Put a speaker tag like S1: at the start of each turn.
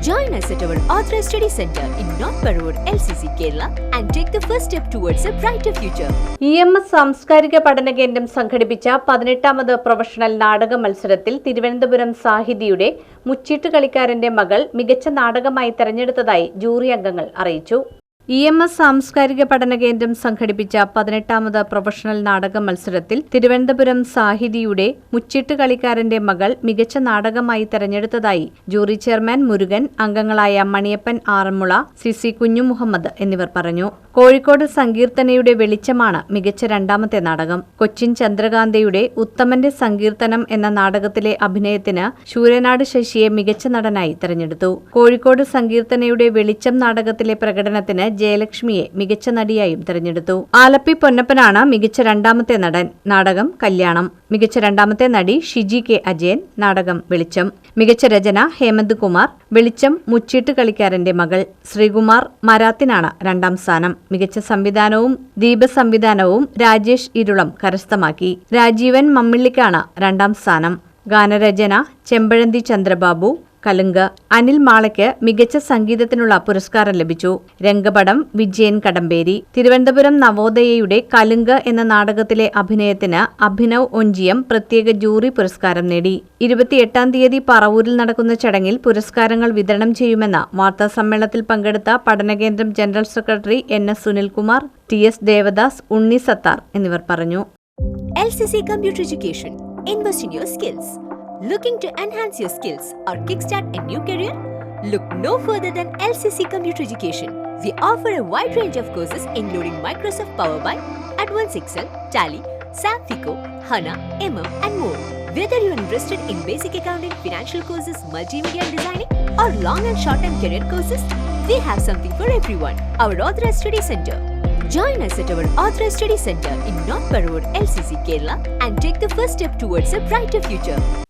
S1: Join us at our Authorized Study Center in North Parur, LCC, Kerala, and take the first step towards a brighter future.
S2: E M S സാംസ്കാരിക പഠന കേന്ദ്രം സംഘടിപ്പിച്ച പതിനെട്ടാമത് professional നാടക മത്സരത്തിൽ തിരുവനന്തപുരം സാഹിതിയുടെ മുച്ചീട്ട് കളിക്കാരന്റെ മകൾ മികച്ച നാടകമായി തെരഞ്ഞെടുത്തതായി ജൂറി അംഗങ്ങൾ അറിയിച്ചു ഇ എം എസ് സാംസ്കാരിക പഠന കേന്ദ്രം സംഘടിപ്പിച്ച പതിനെട്ടാമത് പ്രൊഫഷണൽ നാടക മത്സരത്തിൽ തിരുവനന്തപുരം സാഹിതിയുടെ മുച്ചിട്ട് കളിക്കാരന്റെ മകൾ മികച്ച നാടകമായി തെരഞ്ഞെടുത്തതായി ജൂറി ചെയർമാൻ മുരുകൻ അംഗങ്ങളായ മണിയപ്പൻ ആറന്മുള സി സി കുഞ്ഞു മുഹമ്മദ് എന്നിവർ പറഞ്ഞു. കോഴിക്കോട് സങ്കീർത്തനയുടെ വെളിച്ചമാണ് മികച്ച രണ്ടാമത്തെ നാടകം. കൊച്ചിൻ ചന്ദ്രകാന്തയുടെ ഉത്തമന്റെ സങ്കീർത്തനം എന്ന നാടകത്തിലെ അഭിനയത്തിന് ശൂരനാട് ശശിയെ മികച്ച നടനായി തെരഞ്ഞെടുത്തു. കോഴിക്കോട് സങ്കീർത്തനയുടെ വെളിച്ചം നാടകത്തിലെ പ്രകടനത്തിന് ജയലക്ഷ്മിയെ മികച്ച നടിയായും തെരഞ്ഞെടുത്തു. ആലപ്പി പൊന്നപ്പനാണ് മികച്ച രണ്ടാമത്തെ നടൻ. നാടകം കല്യാണം. മികച്ച രണ്ടാമത്തെ നടി ഷിജി കെ അജയൻ നാടകം വെളിച്ചം. മികച്ച രചന ഹേമന്ത് കുമാർ. വെളിച്ചം മുച്ചീട്ട് കളിക്കാരന്റെ മകൾ ശ്രീകുമാർ മരാത്തിനാണ് രണ്ടാം സ്ഥാനം. മികച്ച സംവിധാനവും ദീപ സംവിധാനവും രാജേഷ് ഇരുളം കരസ്ഥമാക്കി. രാജീവൻ മമ്മിള്ളിക്കാണ് രണ്ടാം സ്ഥാനം. ഗാനരചന ചെമ്പഴന്തി ചന്ദ്രബാബു. കലുങ്ക് അനിൽ മാളയ്ക്ക് മികച്ച സംഗീതത്തിനുള്ള പുരസ്കാരം ലഭിച്ചു. രംഗപടം വിജയൻ കടമ്പേരി. തിരുവനന്തപുരം നവോദയയുടെ കലുങ്ക് എന്ന നാടകത്തിലെ അഭിനയത്തിന് അഭിനവ് ഒഞ്ചിയം പ്രത്യേക ജൂറി പുരസ്കാരം നേടി. ഇരുപത്തിയെട്ടാം തീയതി പറവൂരിൽ നടക്കുന്ന ചടങ്ങിൽ പുരസ്കാരങ്ങൾ വിതരണം ചെയ്യുമെന്ന് വാർത്താസമ്മേളനത്തിൽ പങ്കെടുത്ത പഠനകേന്ദ്രം general secretary N S Sunilkumar T S Devadas Unni Sattar എന്നിവർ പറഞ്ഞു.
S1: LCC computer education invest in your skills. Looking to enhance your skills or kickstart a new career? Look no further than LCC Computer Education. We offer a wide range of courses including Microsoft Power BI, Advanced Excel, Tally, SAP FICO, HANA, MM, and more. Whether you're interested in basic accounting, financial courses, multimedia and designing, or long and short-term career courses, we have something for everyone. Our Authorized Study Center. Join us at our Authorized Study Center in North Parur, LCC, Kerala, and take the first step towards a brighter future.